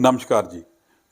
ਨਮਸਕਾਰ ਜੀ।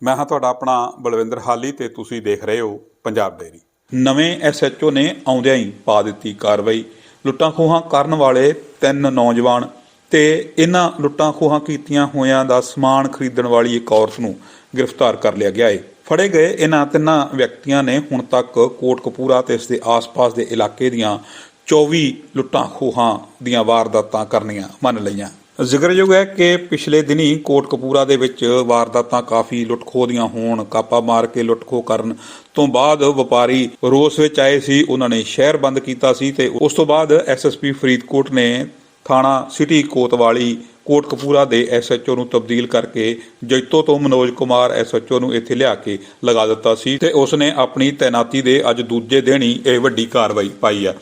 ਮੈਂ ਹਾਂ ਤੁਹਾਡਾ ਆਪਣਾ ਬਲਵਿੰਦਰ ਹਾਲੀ ਤੇ ਤੁਸੀਂ ਦੇਖ ਰਹੇ ਹੋ ਪੰਜਾਬ ਡੇਰੀ ਨਵੇਂ ਐਸਐਚਓ ਨੇ ਆਉਂਦਿਆਂ ਹੀ ਪਾ ਦਿੱਤੀ ਕਾਰਵਾਈ। ਲੁੱਟਾਂ ਖੋਹਾਂ ਕਰਨ ਵਾਲੇ ਤਿੰਨ ਨੌਜਵਾਨ ਤੇ ਇਹਨਾਂ ਲੁੱਟਾਂ ਖੋਹਾਂ ਕੀਤੀਆਂ ਹੋਇਆਂ ਦਾ ਸਮਾਨ ਖਰੀਦਣ ਵਾਲੀ ਇੱਕ ਔਰਤ ਨੂੰ ਗ੍ਰਿਫਤਾਰ ਕਰ ਲਿਆ ਗਿਆ ਹੈ ਫੜੇ ਗਏ ਇਹਨਾਂ ਤਿੰਨਾਂ ਵਿਅਕਤੀਆਂ ਨੇ ਹੁਣ ਤੱਕ ਕੋਟਕਪੂਰਾ ਤੇ ਇਸ ਦੇ ਆਸ-ਪਾਸ ਦੇ ਇਲਾਕੇ ਦੀਆਂ 24 ਲੁੱਟਾਂ ਖੋਹਾਂ ਦੀਆਂ ਵਾਰਦਾਤਾਂ ਕਰਨੀਆਂ ਮੰਨ ਲਈਆਂ। ਜ਼ਿਕਰਯੋਗ ਹੈ ਕਿ ਪਿਛਲੇ ਦਿਨੀ ਕੋਟਕਪੂਰਾ ਦੇ ਵਿੱਚ ਵਾਰਦਾਤਾਂ ਕਾਫੀ ਲੁੱਟਖੋ ਦੀਆਂ ਹੋਣ, ਕਾਪਾ ਮਾਰ ਕੇ ਲੁੱਟਖੋ ਕਰਨ ਤੋਂ ਬਾਅਦ ਵਪਾਰੀ ਰੋਸ ਵਿੱਚ ਆਏ ਸੀ, ਉਹਨਾਂ ਨੇ ਸ਼ਹਿਰ ਬੰਦ ਕੀਤਾ ਸੀ ਤੇ ਉਸ ਤੋਂ ਬਾਅਦ ਐਸਐਸਪੀ ਫਰੀਦਕੋਟ ਨੇ ਥਾਣਾ ਸਿਟੀ ਕੋਤਵਾਲੀ ਕੋਟਕਪੂਰਾ ਦੇ ਐਸਐਚਓ ਨੂੰ ਤਬਦੀਲ ਕਰਕੇ ਜੈਤੋ ਤੋਂ ਮਨੋਜ ਕੁਮਾਰ ਐਸਐਚਓ ਨੂੰ ਇੱਥੇ ਲਿਆ ਕੇ ਲਗਾ ਦਿੱਤਾ ਸੀ ਤੇ ਉਸ ਨੇ ਆਪਣੀ ਤੈਨਾਤੀ ਦੇ ਅੱਜ ਦੂਜੇ ਦਿਨ ਹੀ ਇਹ ਵੱਡੀ ਕਾਰਵਾਈ ਪਾਈ ਆ।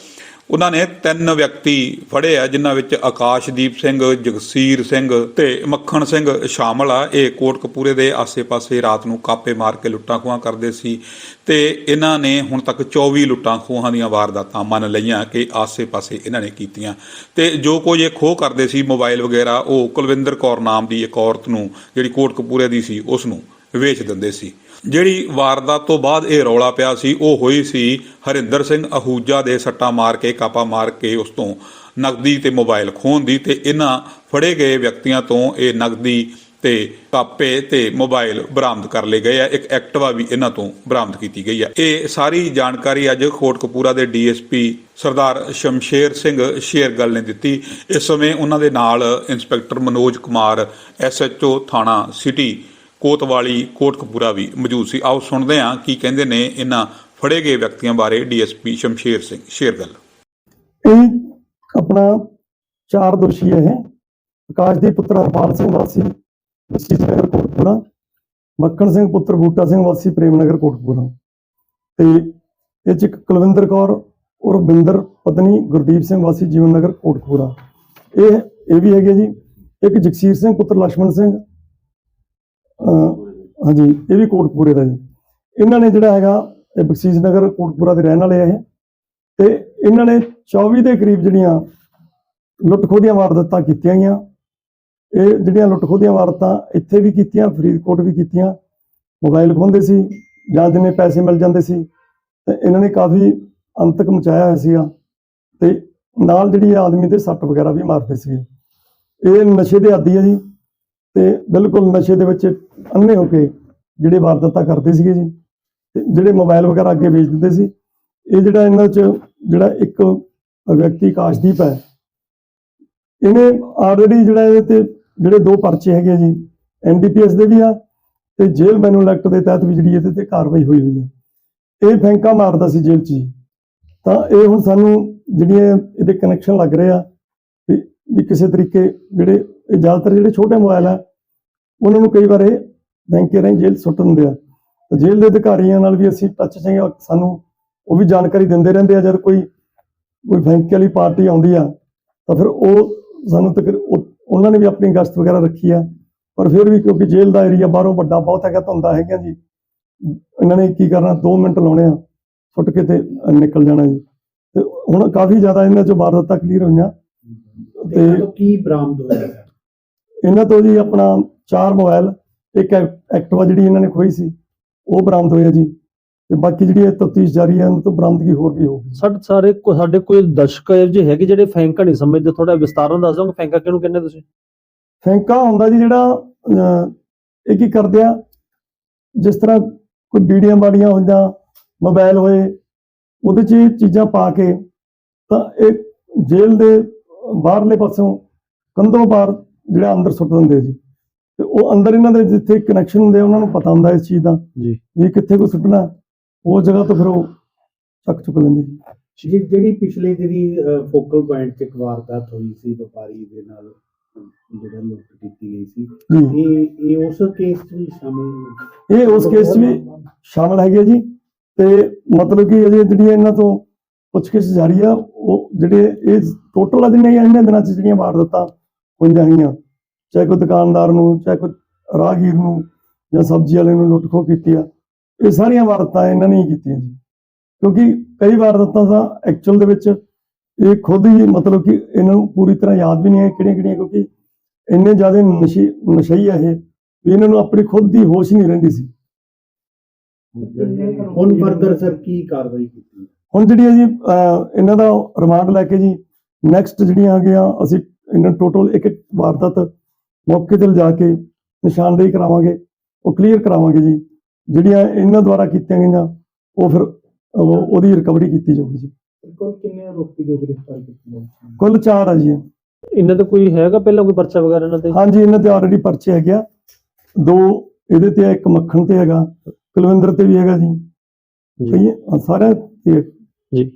ਉਹਨਾਂ ਨੇ ਤਿੰਨ ਵਿਅਕਤੀ ਫੜੇ ਆ, ਜਿਨ੍ਹਾਂ ਵਿੱਚ ਆਕਾਸ਼ਦੀਪ ਸਿੰਘ, ਜਗਸੀਰ ਸਿੰਘ ਤੇ ਮੱਖਣ ਸਿੰਘ ਸ਼ਾਮਲ ਆ। ਇਹ ਕੋਟਕਪੂਰੇ ਦੇ ਆਸੇ-ਪਾਸੇ ਰਾਤ ਨੂੰ ਕਾਪੇ ਮਾਰ ਕੇ ਲੁੱਟਾਂ ਖੋਹਾਂ ਕਰਦੇ ਸੀ ਤੇ ਇਹਨਾਂ ਨੇ ਹੁਣ ਤੱਕ 24 ਲੁੱਟਾਂ ਖੋਹਾਂ ਦੀਆਂ ਵਾਰਦਾਤਾਂ ਮੰਨ ਲਈਆਂ ਕਿ ਆਸੇ-ਪਾਸੇ ਇਹਨਾਂ ਨੇ ਕੀਤੀਆਂ। ਤੇ ਜੋ ਕੁਝ ਇਹ ਖੋਹ ਕਰਦੇ ਸੀ, ਮੋਬਾਈਲ ਵਗੈਰਾ, ਉਹ ਕੁਲਵਿੰਦਰ ਕੌਰ ਨਾਮ ਦੀ ਇੱਕ ਔਰਤ ਨੂੰ, ਜਿਹੜੀ ਕੋਟਕਪੂਰੇ ਦੀ ਸੀ, ਉਸ ਨੂੰ ਵੇਚ ਦਿੰਦੇ ਸੀ। ਜਿਹੜੀ ਵਾਰਦਾਤ ਤੋਂ ਬਾਅਦ ਇਹ ਰੌਲਾ ਪਿਆ ਸੀ, ਉਹ ਹੋਈ ਸੀ ਹਰਿੰਦਰ ਸਿੰਘ ਅਹੂਜਾ ਦੇ ਸੱਟਾ ਮਾਰ ਕੇ, ਕਾਪਾ ਮਾਰ ਕੇ ਉਸ ਤੋਂ ਨਗਦੀ ਤੇ ਮੋਬਾਈਲ ਖੋਹਣ ਦੀ ਤੇ ਇਹਨਾਂ ਫੜੇ ਗਏ ਵਿਅਕਤੀਆਂ ਤੋਂ ਇਹ ਨਗਦੀ ਤੇ ਕਾਪੇ ਤੇ ਮੋਬਾਈਲ ਬਰਾਮਦ ਕਰ ਲਏ ਗਏ ਆ। ਇੱਕ ਐਕਟਿਵਾ ਵੀ ਇਹਨਾਂ ਤੋਂ ਬਰਾਮਦ ਕੀਤੀ ਗਈ ਆ। ਇਹ ਸਾਰੀ ਜਾਣਕਾਰੀ ਅੱਜ ਕੋਟਕਪੂਰਾ ਦੇ ਡੀਐਸਪੀ ਸਰਦਾਰ ਸ਼ਮਸ਼ੇਰ ਸਿੰਘ ਸ਼ੇਰਗਲ ਨੇ ਦਿੱਤੀ। ਇਸ ਸਮੇਂ ਉਹਨਾਂ ਦੇ ਨਾਲ ਇੰਸਪੈਕਟਰ ਮਨੋਜ ਕੁਮਾਰ, ਐਸਐਚਓ ਥਾਣਾ ਸਿਟੀ ਕੋਤਵਾਲੀ, ਕੋਟਕਪੂਰਾ ਵੀ ਮੌਜੂਦ ਸੀ। ਆਓ ਸੁਣਦੇ ਹਾਂ ਕੀ ਕਹਿੰਦੇ ਨੇ ਇਹਨਾਂ ਫੜੇ ਗਏ ਵਿਅਕਤੀਆਂ ਬਾਰੇ ਡੀਐਸਪੀ ਸ਼ਮਸ਼ੇਰ ਸਿੰਘ, ਸ਼ੇਰਗਲ। ਇਹ ਆਪਣਾ ਚਾਰ ਦੋਸ਼ੀ ਹੈ। ਆਕਾਸ਼ ਦੇ ਪੁੱਤਰ ਹਰਪਾਲ ਸਿੰਘ ਵਾਸੀ ਵਸੀ ਨਗਰ ਕੋਟਪੂਰਾ ਮੱਕਣ ਸਿੰਘ ਪੁੱਤਰ ਬੂਟਾ ਸਿੰਘ ਵਾਸੀ, ਪ੍ਰੇਮ ਨਗਰ ਕੋਟਪੂਰਾ ਤੇ ਇਹ ਚ ਕੁਲਵਿੰਦਰ ਕੌਰ ਔਰ ਬਿੰਦਰ ਪਤਨੀ ਗੁਰਦੀਪ ਸਿੰਘ ਵਾਸੀ, ਜੀਵਨ ਨਗਰ ਕੋਟਪੂਰਾ ਇਹ ਇਹ ਵੀ ਹੈਗੇ ਜੀ। ਇੱਕ ਜਗਸੀਰ ਸਿੰਘ ਪੁੱਤਰ ਲక్ష్మణ ਸਿੰਘ ਹਾਂਜੀ, ਇਹ ਵੀ ਕੋਟਪੂਰੇ ਦਾ ਜੀ। ਇਹਨਾਂ ਨੇ ਜਿਹੜਾ ਹੈਗਾ, ਇਹ ਬਖਸ਼ੀਸ਼ ਨਗਰ ਕੋਟਪੁਰਾ ਦੇ ਰਹਿਣ ਵਾਲੇ ਆ ਇਹ। ਤੇ ਇਹਨਾਂ ਨੇ 24 ਦੇ ਕਰੀਬ ਜਿਹੜੀਆਂ ਲੁੱਟ ਖੋਹ ਦੀਆਂ ਵਾਰਦਾਤਾਂ ਕੀਤੀਆਂ ਗਈਆਂ। ਇਹ ਜਿਹੜੀਆਂ ਲੁੱਟ ਖੋਹ ਦੀਆਂ ਵਾਰਦਾਤਾਂ ਇੱਥੇ ਵੀ ਕੀਤੀਆਂ, ਫਰੀਦਕੋਟ ਵੀ ਕੀਤੀਆਂ। ਮੋਬਾਈਲ ਖੋਹਦੇ ਸੀ, ਜਾਂ ਜਿੰਨੇ ਪੈਸੇ ਮਿਲ ਜਾਂਦੇ ਸੀ। ਤੇ ਇਹਨਾਂ ਨੇ ਕਾਫੀ ਅੰਤਕ ਮਚਾਇਆ ਹੋਇਆ ਸੀਗਾ। ਤੇ ਨਾਲ ਜਿਹੜੀ ਆਦਮੀ ਤੇ ਸੱਟ ਵਗੈਰਾ ਵੀ ਮਾਰਦੇ ਸੀ ਇਹ ਨਸ਼ੇ ਦੇ ਆਦੀ ਹੈ ਜੀ। ਤੇ ਬਿਲਕੁਲ ਨਸ਼ੇ ਦੇ ਵਿੱਚ ਅੰਨੇ ਹੋ ਕੇ ਜਿਹੜੇ ਵਾਰਦਾਤਾਂ ਕਰਦੇ ਸੀਗੇ ਜੀ, ਤੇ ਜਿਹੜੇ ਮੋਬਾਈਲ ਵਗੈਰਾ ਅੱਗੇ ਵੇਚ ਦਿੰਦੇ ਸੀ, ਇਹ ਜਿਹੜਾ ਇਹਨਾਂ 'ਚ ਜਿਹੜਾ ਇੱਕ ਵਿਅਕਤੀ ਕਾਸ਼ਦੀਪ ਹੈ, ਇਹਨੇ ਆਲਰੇਡੀ ਜਿਹੜਾ ਇਹਦੇ ਤੇ ਜਿਹੜੇ ਦੋ ਪਰਚੇ ਹੈਗੇ ਜੀ ਐਨਡੀਪੀਐਸ ਦੇ ਵੀ ਆ ਤੇ ਜੇਲ੍ਹ ਮੈਨੂਅਲ ਐਕਟ ਦੇ ਤਹਿਤ ਵੀ ਜਿਹੜੀ ਇਹਦੇ ਤੇ ਕਾਰਵਾਈ ਹੋਈ ਹੋਈ ਆ। ਇਹ ਫੈਂਕਾ ਮਾਰਦਾ ਸੀ ਜੇਲ੍ਹ 'ਚ ਜੀ। ਤਾਂ ਇਹ ਹੁਣ ਸਾਨੂੰ ਜਿਹੜੀਆਂ ਇਹਦੇ ਕਨੈਕਸ਼ਨ ਲੱਗ ਰਹੇ ਆ ਵੀ ਕਿਸੇ ਤਰੀਕੇ ਜਿਹੜੇ ਇਹ ਜ਼ਿਆਦਾਤਰ ਜਿਹੜੇ ਛੋਟੇ ਮੋਬਾਈਲ ਆ, ਉਹਨਾਂ ਨੂੰ ਕਈ ਵਾਰ ਇਹ ਬੈਂਕ ਰਾਹੀਂ ਜੇਲ੍ਹ ਸੁੱਟ ਦਿੰਦੇ ਆ। ਤੇ ਜੇਲ੍ਹ ਦੇ ਅਧਿਕਾਰੀਆਂ ਨਾਲ ਵੀ ਅਸੀਂ ਟੱਚ 'ਚ ਸਾਨੂੰ ਉਹ ਵੀ ਜਾਣਕਾਰੀ ਦਿੰਦੇ ਰਹਿੰਦੇ ਆ, ਜਦ ਕੋਈ ਕੋਈ ਬੈਂਕ ਵਾਲੀ ਪਾਰਟੀ ਆਉਂਦੀ ਆ, ਤਾਂ ਫਿਰ ਉਹ ਸਾਨੂੰ ਤੱਕ ਉਹਨਾਂ ਨੇ ਵੀ ਆਪਣੀ ਗਸ਼ਤ ਵਗੈਰਾ ਰੱਖੀ ਆ। ਪਰ ਫਿਰ ਵੀ ਕਿਉਂਕਿ ਜੇਲ੍ਹ ਦਾ ਏਰੀਆ ਬਾਹਰੋਂ ਵੱਡਾ ਬਹੁਤ ਹੈਗਾ, ਧੁੰਦਾ ਹੈਗਾ ਜੀ। ਇਹਨਾਂ ਨੇ ਕੀ ਕਰਨਾ 2 ਮਿੰਟ ਲਾਉਣੇ ਆ, ਸੁੱਟ ਕੇ ਤੇ ਨਿਕਲ ਜਾਣਾ ਜੀ। ਤੇ ਹੁਣ ਕਾਫੀ ਜ਼ਿਆਦਾ ਇਹਨਾਂ 'ਚੋਂ ਵਾਰਦਾਤਾਂ ਕਲੀਅਰ ਹੋਈਆਂ। ਤੇ ਕੀ ਬਰਾਮਦ ਹੋਇਆ। ਇਹਨਾਂ ਤੋਂ ਜੀ ਆਪਣਾ ਚਾਰ ਮੋਬਾਈਲ ਇੱਕ ਐਕ- ਐਕਟਿਵਾ ਜਿਹੜੀ ਇਹਨਾਂ ਨੇ ਖੋਈ ਸੀ ਉਹ ਬਰਾਮਦ ਹੋਇਆ ਜੀ। ਤੇ ਬਾਕੀ ਜਿਹੜੀ ਤਫਤੀਸ਼ ਜਾਰੀ ਹੈ ਉਹਨਾਂ ਤੋਂ ਬਰਾਮਦਗੀ ਹੋਰ ਵੀ ਹੋਊਗੀ ਸਾਡੇ ਸਾਰੇ ਸਾਡੇ ਕੋਈ ਦਰਸ਼ਕ ਇਹੋ ਜਿਹੇ ਹੈਗੇ ਜਿਹੜੇ ਫੈਂਕਾ ਨਹੀਂ ਸਮਝਦੇ? ਥੋੜਾ ਵਿਸਤਾਰਨ ਦੱਸ ਦੋਗੇ ਫੈਂਕਾ ਕਿਹਨੂੰ ਕਹਿੰਦੇ ਤੁਸੀਂ? ਫੈਂਕਾ ਹੁੰਦਾ ਜੀ ਜਿਹੜਾ ਇਹ ਕੀ ਕਰਦੇ ਆ ਜਿਸ ਤਰ੍ਹਾਂ ਕੋਈ ਬਾੜੀਆਂ ਹੋ ਜਾਂ ਮੋਬਾਈਲ ਹੋਏ ਉਹਦੇ 'ਚ ਇਹ ਚੀਜ਼ਾਂ ਪਾ ਕੇ ਤਾਂ ਇਹ ਜੇਲ੍ਹ ਦੇ ਬਾਹਰਲੇ ਪਾਸੋਂ ਕੰਧੋਂ ਬਾਹਰ ਜਿਹੜਾ ਅੰਦਰ ਸੁੱਟ ਦਿੰਦੇ ਜੀ ਤੇ ਉਹ ਅੰਦਰ ਇਹਨਾਂ ਦੇ ਜਿੱਥੇ ਕਨੈਕਸ਼ਨ ਹੁੰਦੇ ਉਹਨਾਂ ਨੂੰ ਪਤਾ ਹੁੰਦਾ ਇਸ ਚੀਜ਼ ਦਾ ਜੀ। ਵੀ ਕਿੱਥੇ ਕੋ ਸੁੱਟਣਾ। ਉਹ ਜਗ੍ਹਾ ਤੋਂ ਫਿਰ ਉਹ ਚੱਕ ਚੁੱਕ ਲੈਂਦੇ ਜੀ ਜਿਹੜੀ ਜਿਹੜੀ ਪਿਛਲੇ ਜਿਹੜੀ ਫੋਕਲ ਪੁਆਇੰਟ 'ਚ ਇੱਕ ਵਾਰਦਾਤ ਹੋਈ ਸੀ ਵਪਾਰੀ ਦੇ ਨਾਲ ਅਹ, ਜਿਹੜਾ ਲੁੱਟ ਕੀਤੀ ਗਈ ਸੀ ਜੀ। ਇਹ ਇਹ ਉਸ ਕੇਸ 'ਚ ਵੀ ਸ਼ਾਮਲ? ਇਹ ਉਸ ਕੇਸ 'ਚ ਵੀ ਸ਼ਾਮਲ ਹੈਗੇ ਜੀ। ਤੇ ਮਤਲਬ ਕਿ ਅਜੇ ਜਿਹੜੀਆਂ ਇਹਨਾਂ ਤੋਂ ਪੁੱਛਗਿੱਛ ਜਾਰੀ ਆ ਉਹ ਜਿਹੜੇ ਇਹ ਟੋਟਲ ਆ ਜਿਹੜੀਆਂ ਇਹਨਾਂ ਦਿਨਾਂ 'ਚ ਜਿਹੜੀਆਂ ਵਾਰਦਾਤਾਂ ਹੋਈਆਂ ਚਾਹੇ ਕੋਈ ਦੁਕਾਨਦਾਰ ਨੂੰ ਚਾਹੇ ਕੋਈ ਰਾਹਗੀਰ ਨੂੰ ਜਾਂ ਸਬਜ਼ੀ ਵਾਲੇ ਨੂੰ ਲੁੱਟ ਖੋਹ ਕੀਤੀ ਆ। ਇਹ ਸਾਰੀਆਂ ਵਾਰਦਾਤਾਂ ਇਹਨਾਂ ਨੇ ਹੀ ਕੀਤੀਆਂ ਜੀ। ਕਿਉਂਕਿ ਕਈ ਵਾਰਦਾਤਾਂ ਤਾਂ ਐਕਚੁਅਲ ਦੇ ਵਿੱਚ ਇਹ ਖੁਦ ਹੀ ਮਤਲਬ ਕਿ ਇਹਨਾਂ ਨੂੰ ਪੂਰੀ ਤਰ੍ਹਾਂ ਯਾਦ ਵੀ ਨਹੀਂ ਹੈ ਕਿਹੜੀਆਂ ਕਿਹੜੀਆਂ ਕਿਉਂਕਿ ਇੰਨੇ ਜ਼ਿਆਦਾ ਨਸ਼ੀ ਨਸ਼ਈ ਆ ਇਹ ਇਹਨਾਂ ਨੂੰ ਆਪਣੀ ਖੁਦ ਦੀ ਹੋਸ਼ ਨਹੀਂ ਰਹਿੰਦੀ ਸੀ। ਹੁਣ ਫਰਦਰ ਸਰ ਕੀ ਕਾਰਵਾਈ ਕੀਤੀ? ਹੁਣ ਜਿਹੜੀ ਹੈ ਜੀ ਇਹਨਾਂ ਦਾ ਰਿਮਾਂਡ ਲੈ ਕੇ ਜੀ ਨੈਕਸਟ ਜਿਹੜੀਆਂ ਆ ਗਿਆ ਅਸੀਂ ਇਹਨਾਂ ਟੋਟਲ ਇੱਕ ਇੱਕ ਵਾਰਦਾਤ ਮੌਕੇ ਤੇ ਲਿਜਾ ਕੇ ਨਿਸ਼ਾਨਦੇਹੀ ਕਰਾਵਾਂਗੇ ਉਹ ਕਲੀਅਰ ਕਰਾਵਾਂਗੇ ਜੀ। ਜਿਹੜੀਆਂ ਇਹਨਾਂ ਦੁਆਰਾ ਕੀਤੀਆਂ ਗਈਆਂ ਉਹ ਫਿਰ ਉਹ- ਉਹਦੀ ਰਿਕਵਰੀ ਕੀਤੀ ਜਾਊਗੀ ਜੀ। ਕੋਲ ਕਿੰਨੇ ਆਰੋਪੀ ਜੋ ਗ੍ਰਿਫਤਾਰ ਕੀਤੇ ਕੁੱਲ ਚਾਰ ਆ ਜੀ। ਇਹ। ਇਹਨਾਂ ਦਾ ਕੋਈ ਹੈਗਾ ਪਹਿਲਾਂ ਕੋਈ ਪਰਚਾ ਵਗੈਰਾ ਇਹਨਾਂ ਤੇ? ਹਾਂਜੀ ਇਹਨਾਂ ਤੇ ਆਲਰੇਡੀ ਪਰਚੇ ਹੈਗੇ ਆ। ਦੋ ਇਹਦੇ ਤੇ ਆ, ਇੱਕ ਮੱਖਣ ਤੇ ਹੈਗਾ। ਕੁਲਵਿੰਦਰ ਤੇ ਵੀ ਹੈਗਾ ਜੀ। ਜੀ। ਸਹੀ ਹੈ? ਤੇ ਜੀ।